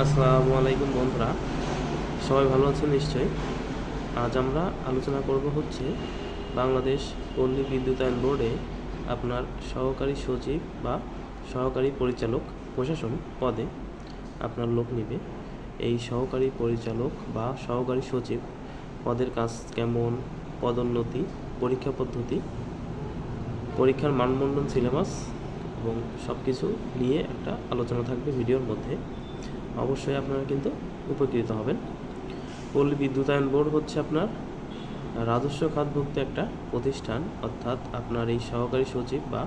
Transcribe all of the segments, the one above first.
আসসালামু আলাইকুম বন্ধুরা। সবাই ভালো আছেন নিশ্চয়ই? আজ আমরা আলোচনা করব হচ্ছে বাংলাদেশ পল্লী বিদ্যুতায়ন বোর্ডে আপনার সহকারী সচিব বা সহকারী পরিচালক প্রশাসন পদে আপনার লোক নিবে। এই সহকারী পরিচালক বা সহকারী সচিব পদের কাজ কেমন, পদোন্নতি, পরীক্ষা পদ্ধতি, পরীক্ষার মানমণ্ডল, সিলেবাস এবং সব কিছু নিয়ে একটা আলোচনা থাকবে ভিডিওর মধ্যে। অবশ্যই আপনারা কিন্তু উপকৃত হবেন। পল্লী বিদ্যুতায়ন বোর্ড হচ্ছে আপনার রাজস্ব খাতভুক্ত একটা প্রতিষ্ঠান। অর্থাৎ আপনার এই সহকারী সচিব বা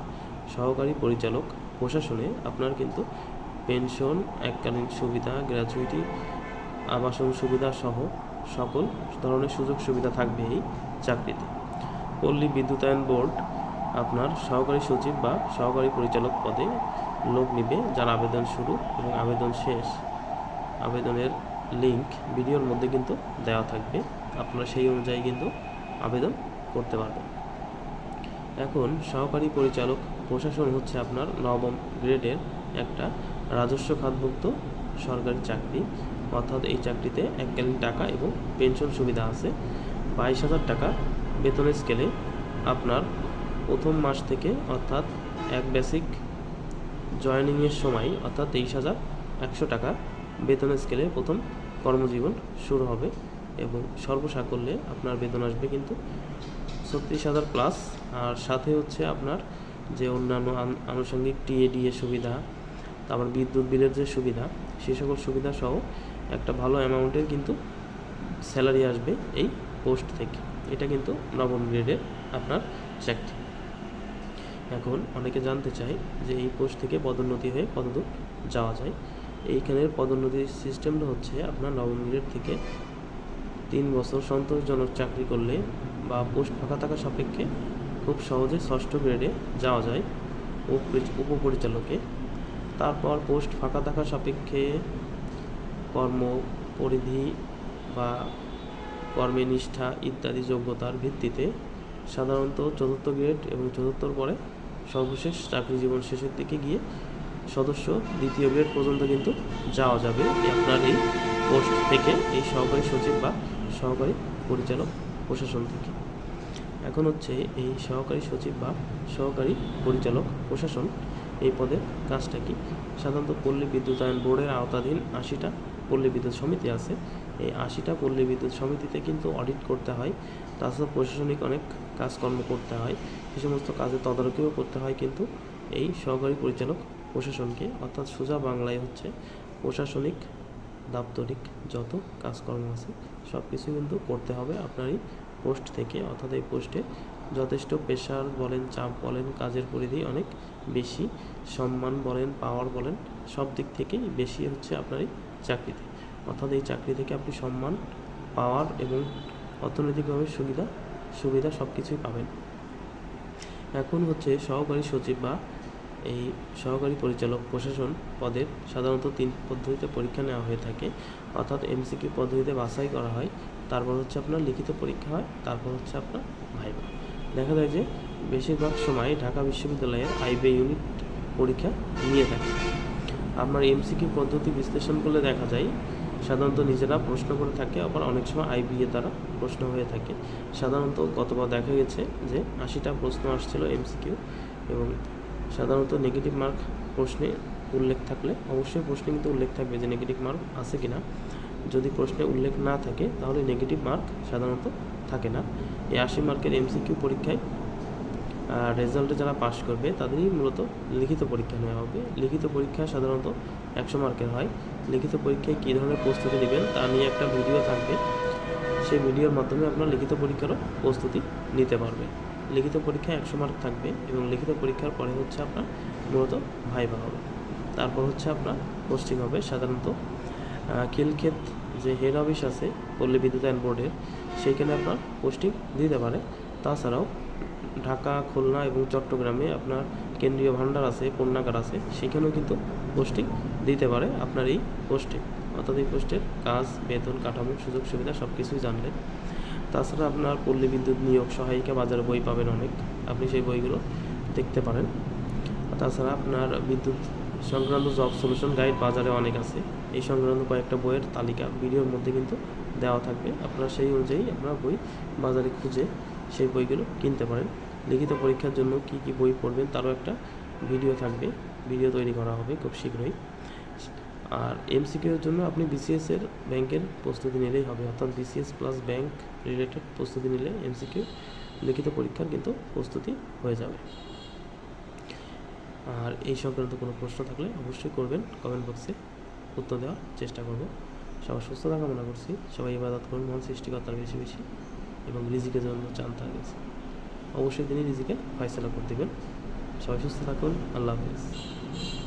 সহকারী পরিচালক প্রশাসনে আপনার কিন্তু পেনশন, এককালীন সুবিধা, গ্র্যাচুইটি, আবাসন সুবিধা সহ সকল ধরনের সুযোগ সুবিধা থাকবে এই চাকরিতে। পল্লী বিদ্যুতায়ন বোর্ড আপনার সহকারী সচিব বা সহকারী পরিচালক পদে লোক নিবে যার আবেদন শুরু এবং আবেদন শেষ। আবেদনের লিংক ভিডিওর মধ্যে কিন্তু দেওয়া থাকবে। আপনারা সেই অনুযায়ী কিন্তু আবেদন করতে পারবেন। এখন সহকারী পরিচালক প্রশাসন হচ্ছে আপনার নবম গ্রেডের একটা রাজস্ব খাতভুক্ত সরকারি চাকরি। অর্থাৎ এই চাকরিতে এককালীন টাকা এবং পেনশন সুবিধা আছে। বাইশ হাজার টাকা বেতনের স্কেলে আপনার প্রথম মাস থেকে অর্থাৎ এক বেসিক জয়েনিংয়ের সময় অর্থাৎ তেইশ হাজার একশো টাকা বেতনের স্কেলে প্রথম কর্মজীবন শুরু হবে এবং সর্বসাকল্যে আপনার বেতন আসবে কিন্তু ছত্রিশ হাজার প্লাস আর সাথে হচ্ছে আপনার যে অন্যান্য আন- আনুষঙ্গিক টিএডিএ সুবিধা, তারপর বিদ্যুৎ বিলের যে সুবিধা সেই সকল সুবিধা সহ একটা ভালো অ্যামাউন্টের কিন্তু স্যালারি আসবে এই পোস্ট থেকে। এটা কিন্তু নবম গ্রেডের আপনার চাকরি। এখন অনেকে জানতে চায় যে এই পোস্ট থেকে পদোন্নতি হয়ে কতদূর যাওয়া যায়। এইখানের পদোন্নতির সিস্টেমটা হচ্ছে আপনার নবম গ্রেড থেকে তিন বছর সন্তোষজনক চাকরি করলে বা পোস্ট ফাঁকা থাকা সাপেক্ষে খুব সহজে ষষ্ঠ গ্রেডে যাওয়া যায় উপ- উপপরিচালকে। তারপর পোস্ট ফাঁকা থাকা সাপেক্ষে কর্ম পরিধি বা কর্মে নিষ্ঠা ইত্যাদি যোগ্যতার ভিত্তিতে সাধারণত চতুর্থ গ্রেড এবং চতুর্থর পরে সর্বশেষ চাকরি জীবন শেষের দিকে গিয়ে সদস্য, দ্বিতীয় গ্রেড পর্যন্ত কিন্তু যাওয়া যাবে আপনার এই পোস্ট থেকে, এই সহকারী সচিব বা সহকারী পরিচালক প্রশাসন থেকে। এখন হচ্ছে এই সহকারী সচিব বা সহকারী পরিচালক প্রশাসন এই পদের কাজটা কি? সাধারণত পল্লী বিদ্যুতায়ন বোর্ডের আওতাধীন আশিটা পল্লী বিদ্যুৎ সমিতি আছে। এই আশিটা পল্লী বিদ্যুৎ সমিতিতে কিন্তু অডিট করতে হয়। তাছাড়া প্রশাসনিক অনেক কাজকর্ম করতে হয়। সে সমস্ত কাজের তদারকিও করতে হয় কিন্তু এই সহকারী পরিচালক প্রশাসনকে, অর্থাৎ সোজা বাংলায় হচ্ছে প্রশাসনিক, দাপ্তরিক যত কাজকর্ম আছে সব কিছু কিন্তু করতে হবে আপনার এই পোস্ট থেকে। অর্থাৎ এই পোস্টে যথেষ্ট প্রেশার বলেন, চাপ বলেন, কাজের পরিধি অনেক বেশি, সম্মান বলেন পাওয়ার বলেন, সব দিক থেকেই বেশি হচ্ছে আপনার এই চাকরিতে। অর্থাৎ এই চাকরি থেকে আপনি সম্মান পাওয়ার এবং অর্থনৈতিকভাবে সুবিধা সুবিধা সব কিছুই পাবেন। এখন হচ্ছে সহকারী সচিব বা এই সহকারী পরিচালক প্রশাসন পদের সাধারণত তিন পদ্ধতিতে পরীক্ষা নেওয়া হয়ে থাকে। অর্থাৎ এমসিকিউ পদ্ধতিতে বাছাই করা হয়, তারপর হচ্ছে আপনার লিখিত পরীক্ষা হয়, তারপর হচ্ছে আপনার ভাইবা। দেখা যায় যে বেশিরভাগ সময় ঢাকা বিশ্ববিদ্যালয়ের আইবে ইউনিট পরীক্ষা নিয়ে থাকে। আপনার এমসিকিউ পদ্ধতি বিশ্লেষণ করলে দেখা যায়, সাধারণত নিজেরা প্রশ্ন করে থাকে, আবার অনেক সময় আইবিএ দ্বারা প্রশ্ন হয়ে থাকে। সাধারণত গতবার দেখা গেছে যে আশিটা প্রশ্ন আসছিল এমসিকিউ এবং সাধারণত নেগেটিভ মার্ক প্রশ্নে উল্লেখ থাকলে অবশ্যই প্রশ্নে কিন্তু উল্লেখ থাকবে যে নেগেটিভ মার্ক আছে কিনা। যদি প্রশ্নে উল্লেখ না থাকে, তাহলে নেগেটিভ মার্ক সাধারণত থাকে না। এই আশি মার্কের এমসিকিউ পরীক্ষায় রেজাল্টে যারা পাশ করবে, তাদেরই মূলত লিখিত পরীক্ষা নেওয়া হবে। লিখিত পরীক্ষা সাধারণত একশো মার্কের হয়। লিখিত পরীক্ষায় কী ধরনের প্রস্তুতি নেবেন, তা নিয়ে একটা ভিডিও থাকবে। সেই ভিডিওর মাধ্যমে আপনার লিখিত পরীক্ষারও প্রস্তুতি নিতে পারবেন। লিখিত পরীক্ষায় একশো মার্ক থাকবে এবং লিখিত পরীক্ষার পরে হচ্ছে আপনার মূলত ভাইবা হবে। তারপর হচ্ছে আপনার পোস্টিং হবে সাধারণত আহ, খিলক্ষেত যে হেড অফিস আছে পল্লী বিদ্যুতায়ন বোর্ডের সেইখানে আপনার পোস্টিং দিতে পারে। তাছাড়াও ঢাকা খুলনা এবং চট্টগ্রামে আপনার কেন্দ্রীয় ভাণ্ডার আছে পণ্যাগার আছে সেখানেও কিন্তু পোস্টিং দিতে পারে আপনার এই পোস্টে অর্থাৎ এই পোস্টের কাজ বেতন কাঠামো সুযোগ সুবিধা সব কিছুই জানলেন তাছাড়া আপনার পল্লী বিদ্যুৎ নিয়োগ সহায়িকা বাজারে বই পাবেন অনেক, আপনি সেই বইগুলো দেখতে পারেন। তাছাড়া আপনার বিদ্যুৎ সংক্রান্ত জব সলিউশন গাইড বাজারে অনেক আছে। এই সংক্রান্ত কয়েকটা বইয়ের তালিকা ভিডিওর মধ্যে কিন্তু দেওয়া থাকবে। আপনারা সেই অনুযায়ী আপনার বই বাজারে খুঁজে সেই বইগুলো কিনতে পারেন। লিখিত পরীক্ষার জন্য কি কি বই পড়বেন তারও একটা ভিডিও থাকবে। ভিডিও তৈরি করা হবে খুব শীঘ্রই। আর এমসিকিউর জন্য আপনি বিসিএস এর ব্যাংকের প্রস্তুতি নিলেই হবে। অর্থাৎ বিসিএস প্লাস ব্যাংক রিলেটেড প্রস্তুতি নিলে এমসিকিউ লিখিত পরীক্ষার কিন্তু প্রস্তুতি হয়ে যাবে। আর এই সংক্রান্ত কোনো প্রশ্ন থাকলে অবশ্যই করবেন। কমেন্ট বক্সে উত্তর দেওয়ার চেষ্টা করব। সবার সুস্থতা কামনা করছি। সবাই ইবাদত করুন মহান সৃষ্টিকর্তার বেশি বেশি এবং রিজিকের জন্য চান কাছে অবশ্যই তিনি রিজিকে ফয়সলা করে দেবেন। সবাই সুস্থ থাকুন। আল্লাহ হাফিজ।